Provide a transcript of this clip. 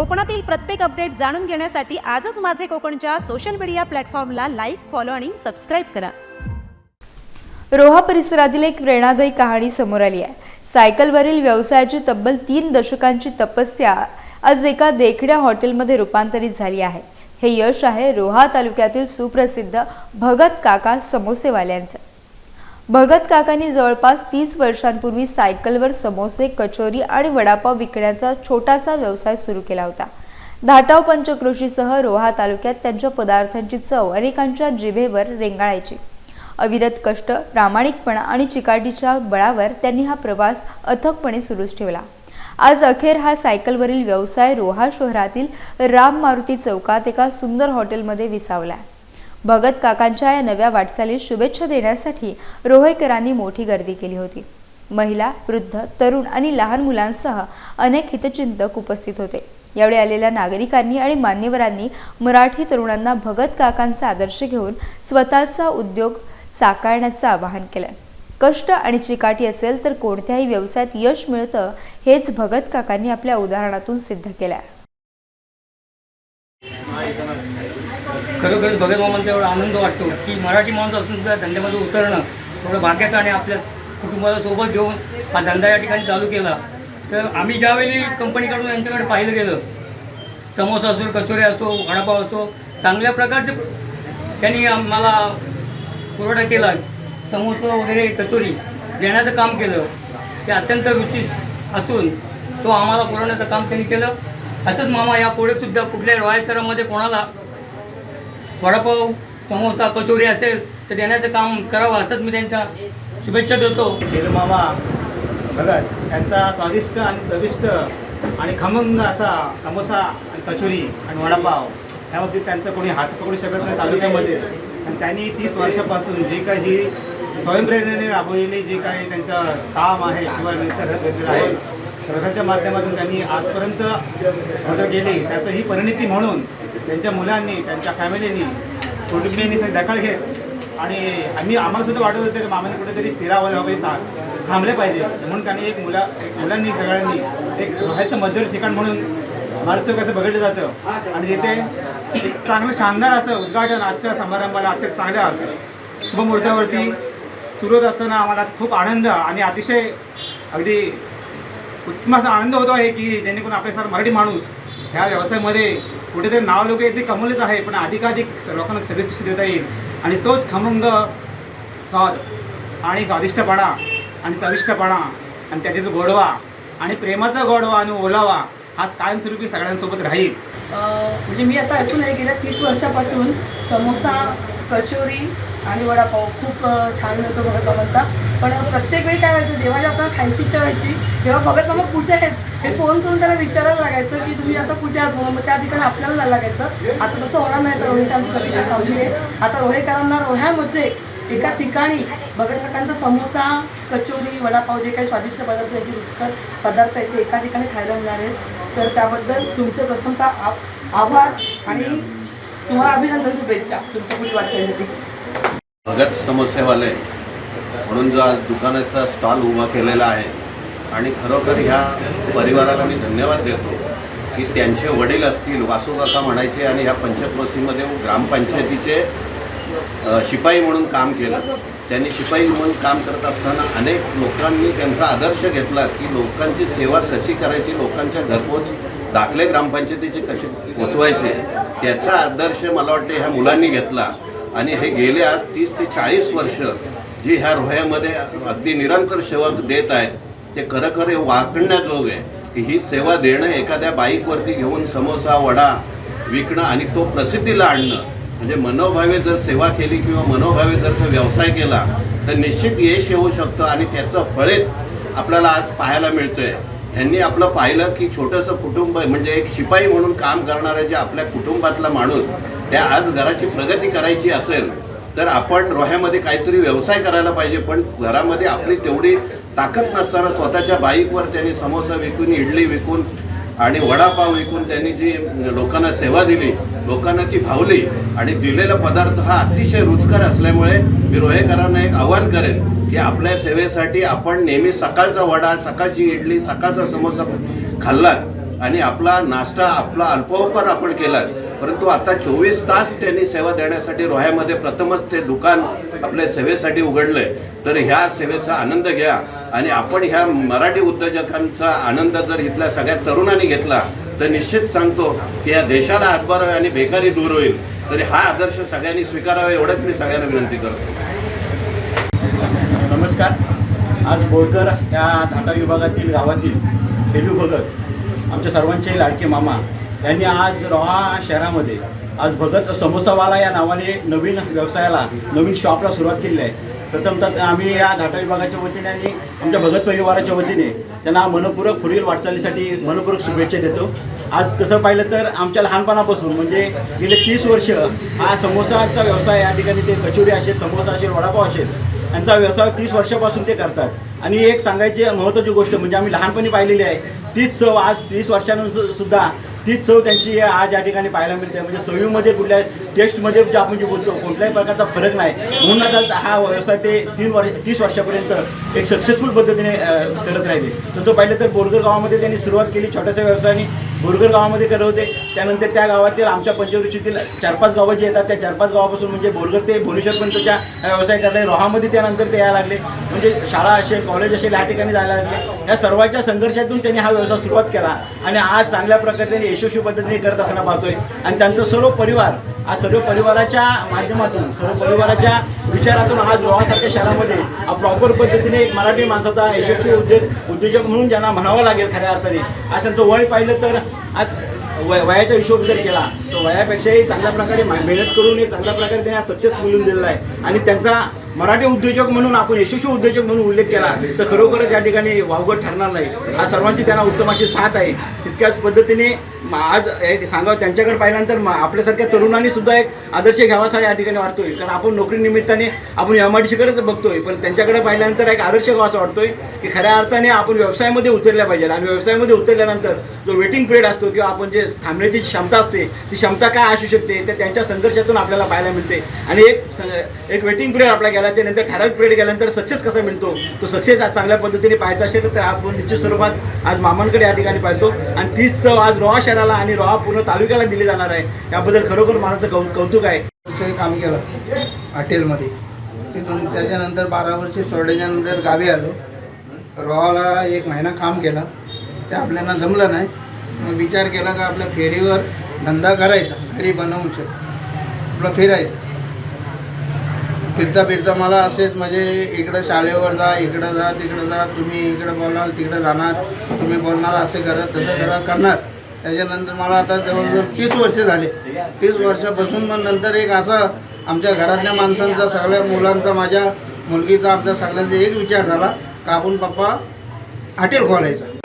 कोकणातील प्रत्येक अपडेट जाणून घेण्यासाठी आजच माझे कोकणच्या सोशल मीडिया प्लॅटफॉर्मला लाईक फॉलो आणि सबस्क्राईब करा. रोहा परिसरातील एक प्रेरणादायी कहाणी समोर आली आहे. सायकलवरील व्यवसायाची तब्बल तीन दशकांची तपस्या आज एका देखड्या हॉटेलमध्ये रूपांतरित झाली आहे. हे यश आहे रोहा तालुक्यातील सुप्रसिद्ध भगत काका समोसेवाल्यांचं. भगत काकांनी जवळपास तीस वर्षांपूर्वी सायकलवर समोसे कचोरी आणि वडापाव विकण्याचा छोटासा व्यवसाय सुरू केला होता. धाटाव पंचक्रोशीसह रोहा तालुक्यात त्यांच्या पदार्थांची चव अनेकांच्या जिभेवर रेंगाळायची. अविरत कष्ट प्रामाणिकपणा आणि चिकाटीच्या बळावर त्यांनी हा प्रवास अथकपणे सुरूच ठेवला. आज अखेर हा सायकलवरील व्यवसाय रोहा शहरातील राम मारुती चौकात एका सुंदर हॉटेलमध्ये विसावला. भगत काकांच्या या नव्या वाटचालीस शुभेच्छा देण्यासाठी रोहेकरांनी मोठी गर्दी केली होती. महिला वृद्ध तरुण आणि लहान मुलांसह अनेक हितचिंतक उपस्थित होते. यावेळी आलेल्या नागरिकांनी आणि मान्यवरांनी मराठी तरुणांना भगत काकांचा आदर्श घेऊन स्वतःचा उद्योग साकारण्याचं आवाहन केलं. कष्ट आणि चिकाटी असेल तर कोणत्याही व्यवसायात यश मिळतं हेच भगत काकांनी आपल्या उदाहरणातून सिद्ध केलं आहे खरोखरच भगत मामांचा एवढा आनंद वाटतो की मराठी माणूस असून सुद्धा धंद्यामध्ये उतरणं थोडं भाग्याचं आणि आपल्या कुटुंबाला सोबत घेऊन हा धंदा या ठिकाणी चालू केला. तर आम्ही ज्यावेळी कंपनीकडून यांच्याकडे पाहिलं गेलं समोसा असो कचोरी असो वडापाव असो चांगल्या प्रकारचे त्यांनी आम्हाला पुरवठा केला. समोसा वगैरे कचोरी देण्याचं काम केलं. ते अत्यंत रुची असून तो आम्हाला पुरवण्याचं काम त्यांनी केलं. असंच मामा यापुढे सुद्धा कुठल्या रॉयल शहरामध्ये कोणाला वडापाव समोसा कचोरी असेल तर देण्याचं काम करावं असंच मी त्यांच्या शुभेच्छा देतो. मामा भगत यांचा स्वादिष्ट आणि चविष्ट आणि खमंग असा समोसा आणि कचोरी आणि वडापाव ह्याबाबतीत त्यांचं कोणी हात पकडू शकत नाही तालुक्यामध्ये. आणि त्यांनी तीस वर्षापासून जी काही स्वयंप्रेरणेने राबवलेली जे काही त्यांचं काम आहे किंवा नंतर रथ घेतलेलं आहे रथाच्या माध्यमातून त्यांनी आजपर्यंत मदत केली त्याचं ही परिणिती म्हणून त्यांच्या मुलांनी त्यांच्या फॅमिलीनी कुटुंबियांनी सगळी दखल घेत आणि आम्ही आम्हाला सुद्धा वाटत होतं की मामाने कुठेतरी स्थिरावलं हवे सा थांबले पाहिजे. म्हणून त्यांनी एक मुला एक मुलांनी सगळ्यांनी एक राहायचं मध्यवर्ती ठिकाण म्हणून भारत कसं बघितलं जातं. आणि तिथे एक चांगलं शानदार असं उद्घाटन आजच्या समारंभाला आजच्या चांगल्या शुभमुहूर्तावरती सुरू होत असताना आम्हाला खूप आनंद आणि अतिशय अगदी उत्तम असा आनंद होतो आहे की जेणेकरून आपल्यासारखा मराठी माणूस ह्या व्यवसायामध्ये कुठेतरी नाव लोक येते कमवलेच आहे पण अधिकाधिक लोकांना सर्विस कशी देता येईल. आणि तोच खमंग स्वाद आणि स्वादिष्टपणा आणि चविष्टपणा आणि त्याचे जो गोडवा आणि प्रेमाचा गोडवा आणि ओलावा हा कायमस्वरूपी सगळ्यांसोबत राहील. म्हणजे मी आता ऐकून आहे गेल्या तीस वर्षापासून समोसा कचोरी आणि वडापाव खूप छान मिळतो भगत मामांचा पण प्रत्येक वेळी काय व्हायचं जेव्हा जेव्हा आपल्याला खायची इच्छा व्हायची तेव्हा भगत मामा कुठे आहेत हे फोन करून त्याला विचारायला लागायचं की तुम्ही आता कुठे आहात म्हणून. मग त्या ठिकाणी आपल्याला जायला लागायचं. आता तसं होणार नाही तर रोहितांची प्रतिष्ठा लावली आहे. आता रोहेकरांना रोह्यामध्ये एका ठिकाणी भगत काकांचा समोसा कचोरी वडापाव जे काही स्वादिष्ट पदार्थ याचे रुचकर पदार्थ आहेत ते एका ठिकाणी खायला मिळणार आहेत. तर त्याबद्दल तुमचे प्रथमतः आ- आभार आणि तुम्हाला अभिनंदन शुभेच्छा. तुमच्या पुढील वाटण्यासाठी भगत समोसेवाले म्हणून जो आज दुकानाचा स्टॉल उभा केलेला आहे आणि खरोखर ह्या परिवाराला मी धन्यवाद देतो की त्यांचे वडील असतील वासू काका म्हणायचे आणि ह्या पंचक्रोशीमध्ये ग्रामपंचायतीचे शिपाई म्हणून काम केलं. त्यांनी शिपाई म्हणून काम करत असताना अनेक लोकांनी त्यांचा आदर्श घेतला की लोकांची सेवा कशी करायची लोकांच्या घरपोच दाखले ग्रामपंचायतीचे कसे पोचवायचे त्याचा आदर्श मला वाटते ह्या मुलांनी घेतला. आणि हे गेले आज तीस ते चाळीस वर्ष जी ह्या रोह्यामध्ये अगदी निरंतर सेवा देत आहेत ते खरं हे वाकण्याजोग आहे. की ही सेवा देणं एखाद्या बाईकवरती घेऊन समोसा वडा विकणं आणि तो प्रसिद्धीला आणणं म्हणजे मनोभावे जर सेवा केली किंवा मनोभावे जर तो व्यवसाय केला तर निश्चित यश येऊ शकतं आणि त्याचं फळेच आपल्याला आज पाहायला मिळतंय. ह्यांनी आपलं पाहिलं की छोटंसं कुटुंब आहे, म्हणजे एक शिपाई म्हणून काम करणारा जे आपल्या कुटुंबातला माणूस त्या आज घराची प्रगती करायची असेल तर आपण रोह्यामध्ये काहीतरी व्यवसाय करायला पाहिजे पण घरामध्ये आपली तेवढी ताकद नसताना स्वतःच्या बाईकवर त्यांनी समोसा विकून इडली विकून आणि वडापाव विकून त्यांनी जी लोकांना सेवा दिली लोकांना ती भावली आणि दिलेला पदार्थ हा अतिशय रुचकर असल्यामुळे मी रोहेकरांना एक आव्हान करेन की आपल्या सेवेसाठी आपण नेहमी सकाळचा वडा सकाळची इडली सकाळचा समोसा खाल्लात आणि आपला नाश्ता आपला अल्पोपहार आपण केला परंतु आता चोवीस तास त्यांनी सेवा देण्यासाठी रोह्यामध्ये प्रथमच ते दुकान आपल्या सेवेसाठी उघडलंय. तर ह्या सेवेचा आनंद घ्या आणि आपण ह्या मराठी उद्योजकांचा आनंद जर इथल्या सगळ्या तरुणांनी घेतला तर निश्चित सांगतो की या देशाला हातभार आणि बेकारी दूर होईल. तरी हा आदर्श सगळ्यांनी स्वीकारावा एवढंच मी सगळ्यांना विनंती करतो. नमस्कार. आज बोरकर या धाटा विभागातील गावातील देवी भगत आमच्या सर्वांचे लाडके मामा यांनी आज रोहा शहरामध्ये आज भगत समोसावाला या नावाने नवीन व्यवसायाला नवीन शॉपला सुरुवात केली आहे. प्रथमतः आम्ही या घाटा विभागाच्या वतीने आणि आमच्या भगत परिवाराच्या वतीने त्यांना मनपूरक पुढील वाटचालीसाठी मनपूरक शुभेच्छा देतो. आज तसं पाहिलं तर आमच्या लहानपणापासून म्हणजे गेले तीस वर्ष हा समोसाचा व्यवसाय या ठिकाणी ते कचोरी असेल समोसा असेल वडापाव असेल यांचा व्यवसाय तीस वर्षापासून ते करतात. आणि एक सांगायची महत्त्वाची गोष्ट म्हणजे आम्ही लहानपणी पाहिलेली आहे तीच चव आज तीस वर्षानंतर सुद्धा तीच चव त्यांची आज या ठिकाणी पाहायला मिळते. म्हणजे चवीमध्ये कुठल्या टेस्टमध्ये जे आपण जे बोलतो कोणत्याही प्रकारचा फरक नाही. म्हणून आता हा व्यवसाय ते तीन वर्ष तीस वर्षापर्यंत एक सक्सेसफुल पद्धतीने करत राहिले. तसं पाहिलं तर बोरगर गावामध्ये त्यांनी सुरुवात केली छोट्याशा व्यवसायाने. बोरगर गावामध्ये करत होते. त्यानंतर त्या गावातील आमच्या पंचवृष्टीतील चार पाच गावं जी येतात त्या चार पाच गावापासून म्हणजे बोरगर ते भुवनेश्वरपर्यंतच्या हा व्यवसाय करायला रोहामध्ये त्यानंतर ते यायला लागले. म्हणजे शाळा असेल कॉलेज असेल या ठिकाणी जायला लागले. या सर्वांच्या संघर्षातून त्यांनी हा व्यवसाय सुरुवात केला. आणि आज चांगल्या प्रकारे त्यांनी यशस्वी पद्धतीने करत असताना पाहतोय. आणि त्यांचा सर्व परिवार आज सर्व परिवाराच्या माध्यमातून सर्व परिवाराच्या विचारातून आज लोहासारख्या शहरामध्ये प्रॉपर पद्धतीने एक मराठी माणसाचा यशस्वी उद्योग उद्योजक म्हणून ज्यांना म्हणावं लागेल खऱ्या अर्थाने. आज त्यांचं वय पाहिलं तर आज वय वयाचा हिशोब जर केला तर वयापेक्षाही चांगल्या प्रकारे मेहनत करून एक चांगल्या प्रकारे त्यांनी सक्सेस मिळून दिलेला आहे. आणि त्यांचा मराठी उद्योजक म्हणून आपण यशस्वी उद्योजक म्हणून उल्लेख केला तर खरोखरच या ठिकाणी वावगत ठरणार नाही. आज सर्वांची त्यांना उत्तम अशी साथ आहे. तितक्याच पद्धतीने आज एक सांगावं त्यांच्याकडे पाहिल्यानंतर आपल्यासारख्या तरुणांनी सुद्धा एक आदर्श घ्यावासा या ठिकाणी वाटतोय. कारण आपण नोकरी निमित्ताने आपण एम आय डी बघतोय पण त्यांच्याकडे पाहिल्यानंतर एक आदर्श घ्यावासा वाटतोय की खऱ्या अर्थाने आपण व्यवसायामध्ये उतरल्या पाहिजे. आणि व्यवसायामध्ये उतरल्यानंतर जो वेटिंग पिरियड असतो किंवा आपण जे थांबण्याची क्षमता असते ती क्षमता काय असू शकते ते त्यांच्या संघर्षातून आपल्याला पाहायला मिळते. आणि एक एक वेटिंग पिरियड आपल्या गेल्याच्यानंतर ठराविक पिरियड गेल्यानंतर सक्सेस कसा मिळतो? तो सक्सेस आज चांगल्या पद्धतीने पाहायचा असेल तर आपण निश्चित स्वरूपात आज मामांकडे या ठिकाणी पाहतो. आणि तीच चव आज रोहा शहराला आणि रोहा पूर्ण तालुक्याला दिली जाणार आहे. याबद्दल खरोखर मनाचं कौ कौतुक आहे. काम केलं हॉटेलमध्ये. तिथून त्याच्यानंतर बारा वर्षे सोडल्यानंतर गावी आलो. रोहाला एक महिना काम केला. ते आपल्याला जमलं नाही. मग विचार केला का आपल्या फेरीवर धंदा करायचा. घरी बनवू शकतो आपलं फिरायचं. फिरता फिरता मला असेच म्हणजे इकडं शाळेवर जा इकडं जा तिकडं जा तुम्ही इकडं बोलाल तिकडं जाणार तुम्ही बोलणार असे करा तसं करा करणार. त्याच्यानंतर मला आता जवळजवळ तीस वर्ष झाले. तीस वर्षापासून मग नंतर एक असं आमच्या घरातल्या माणसांचा सगळ्या मुलांचा माझ्या मुलगीचा आमचा सगळ्यांचा एक विचार झाला का आपण पप्पा हॉटेल खोलायचा.